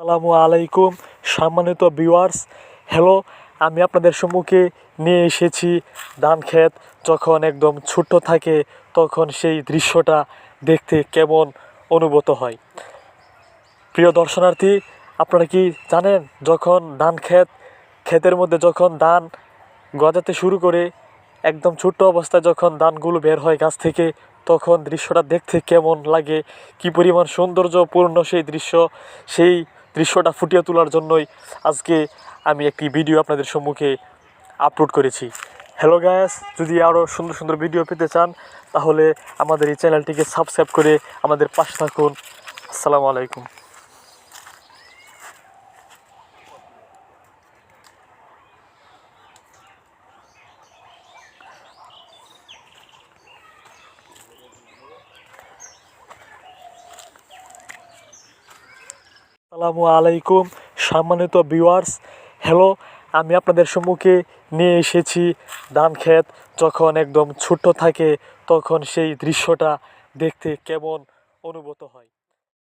আসসালামু আলাইকুম, সম্মানিত ভিউয়ার্স হ্যালো আমি আপনাদের সম্মুখে নিয়ে এসেছি ধান ক্ষেত যখন একদম ছোট্ট থাকে, তখন সেই দৃশ্যটা দেখতে কেমন অনুভূত হয়। প্রিয় দর্শনার্থী, আপনারা কি জানেন, যখন ধান ক্ষেত ক্ষেতের মধ্যে যখন ধান গজাতে শুরু করে, একদম ছোট্ট অবস্থায় যখন ধানগুলো বের হয় গাছ থেকে, তখন দৃশ্যটা দেখতে কেমন লাগে? কি পরিমাণ সৌন্দর্যপূর্ণ সেই দৃশ্য, সেই দৃশ্যটা ফুটিয়ে তোলার জন্যই আজকে আমি একটি ভিডিও আপনাদের সম্মুখে আপলোড করেছি। হ্যালো গ্যাস যদি আরও সুন্দর সুন্দর ভিডিও পেতে চান, তাহলে আমাদের এই চ্যানেলটিকে সাবস্ক্রাইব করে আমাদের পাশে থাকুন। আসসালামু আলাইকুম। আসসালামু আলাইকুম, সম্মানিত ভিউয়ার্স হ্যালো আমি আপনাদের সম্মুখে নিয়ে এসেছি ধান ক্ষেত যখন একদম ছোট্ট থাকে, তখন সেই দৃশ্যটা দেখতে কেমন অনুভূত হয়।